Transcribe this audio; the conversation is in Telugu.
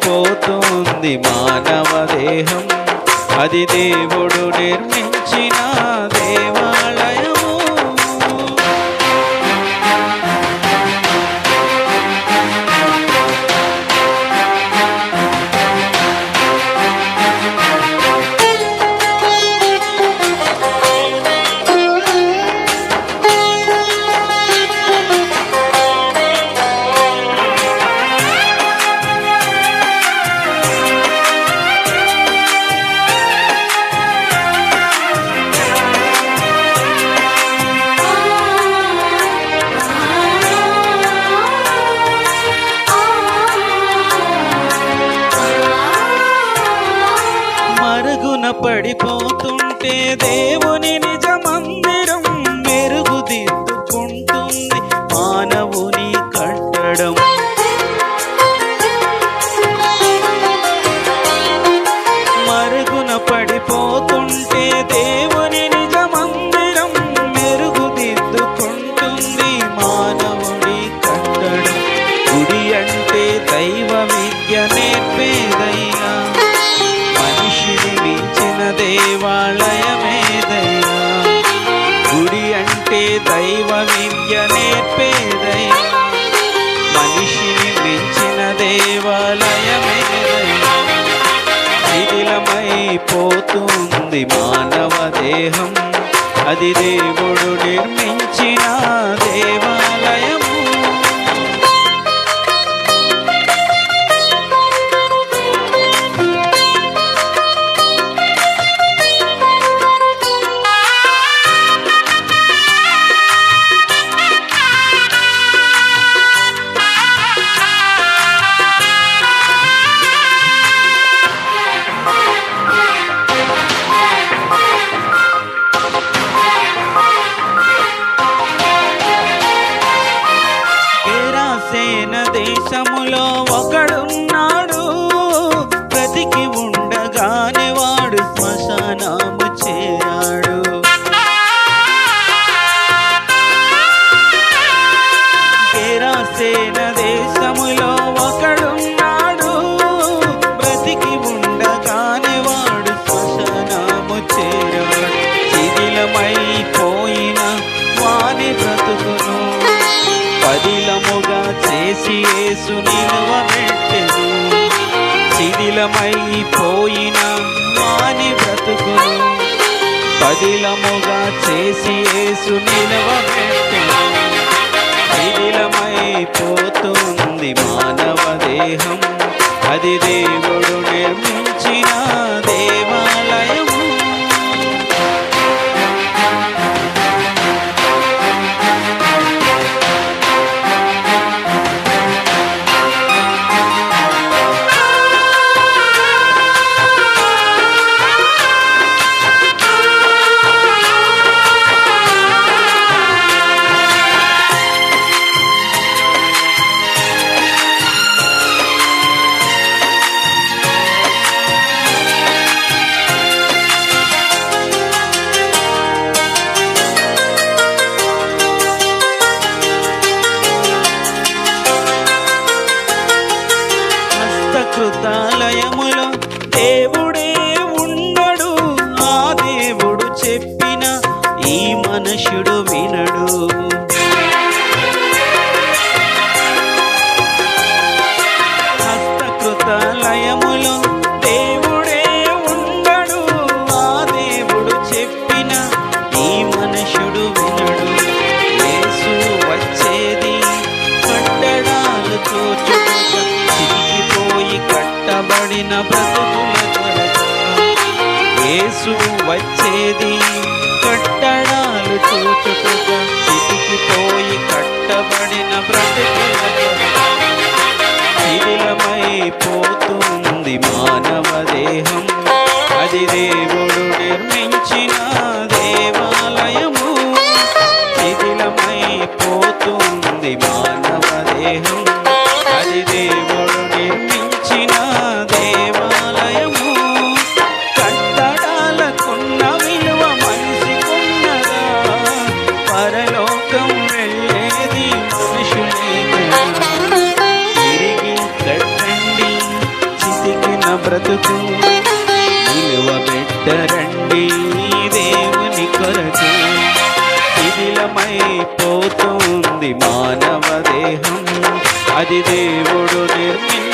శిథిలమైపోతుంది మానవ దేహం. అది దేవుడు నిర్మించిన దేవా. పడిపోతుంటే దేవుని నిజ మందిరం మెరుగుదిద్దుకుంటుంది. మానవుని కట్టడం దైవ విద్య నేర్పేదయ్యా మనిషిని మించిన దేవాలయమేదయ్యా శిథిలమైపోతుంది మానవ దేహం. అది దేవుడు నిర్మించిన దేవాలయం. సేన దేశములో ఒకడున్నాడు. బ్రతికి ఉండగానే వాడు శ్మశానము చేరాడు. సేన దేశములో చేసి యేసు నిలువబెట్టెను శిథిలమైపోయిన మాని బ్రతుకును. పదిలముగా చేసి యేసు నిలువబెట్టెను శిథిలమైపోతుంది మానవ దేహం. అది దేవుడు నిర్మ మనుషుడు వినడు. హస్తకృతాలయములో దేవుడే ఉండడు. ఆ దేవుడు చెప్పిన ఈ మనుషుడు వినడు. యేసు వచ్చేది కట్టడాలు తోచుట చిరిగిపోయి కట్టబడిన బ్రతుకుల కొరత. యేసు వచ్చేది కట్టబడిన బ్రతుకులకు శిథిలమైపోతుంది మానవ దేహం. అది దేవుడు నిర్మించిన దేవాలయము. శిథిలమైపోతుంది మానవ దేహం. అది దేవుడు నిర్మించిన దేవాలయము బ్రతుకు. నిలువ పెట్టరండి దేవుని కొరకు. శిథిలమైపోతుంది మానవ దేహం. అది దేవుడు నిర్మించిన